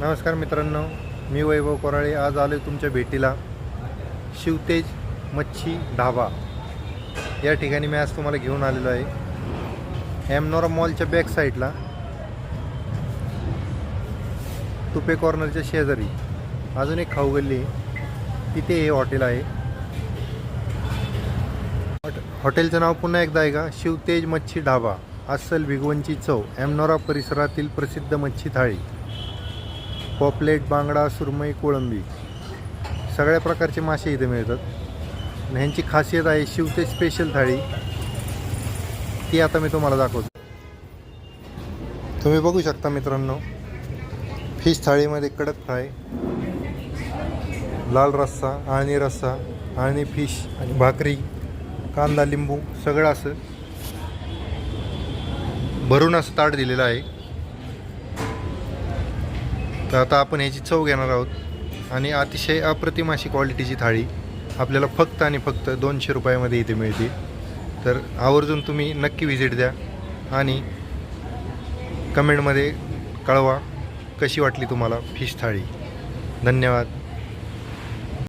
नमस्कार मित्रांनो मी वैभव कोराळे. आज आलो आहे तुमच्या भेटीला. शिवतेज मच्छी ढाबा. या ठिकाणी मी आज तुम्हाला घेऊन आलेलो आहे. एमनोरा मॉलच्या बॅक साईडला तुपे कॉर्नरच्या शेजारी. अजून एक खाऊ गल्ली आहे. तिथे हे हॉटेल आहे. हॉट- हॉटेलचं नाव पुन्हा एकदा आहे का शिवतेज मच्छी ढाबा. अस्सल भिगवणची चव. एमनोरा परिसरातील प्रसिद्ध मच्छी थाळी. पॉपलेट बांगडा सुरमई कोळंबी. सगळ्या प्रकारचे मासे इथे मिळतात. आणि ह्यांची खासियत आहे शिवते स्पेशल थाळी. ती आता मी तुम्हाला दाखवतो. तुम्ही बघू शकता मित्रांनो फिश थाळीमध्ये कडक फ्राय लाल रस्सा आळणी रस्सा आळणी फिश आणि भाकरी कांदा लिंबू सगळं असं भरून असं ताट दिलेलं आहे. तर आता आपण ह्याची चव घेणार आहोत. आणि अतिशय अप्रतिम अशी क्वालिटीची थाळी. आपल्याला फक्त आणि फक्त दोनशे रुपयामध्ये इथे मिळते. तर आवर्जून तुम्ही नक्की व्हिजिट द्या. आणि कमेंटमध्ये कळवा कशी वाटली तुम्हाला फिश थाळी. धन्यवाद.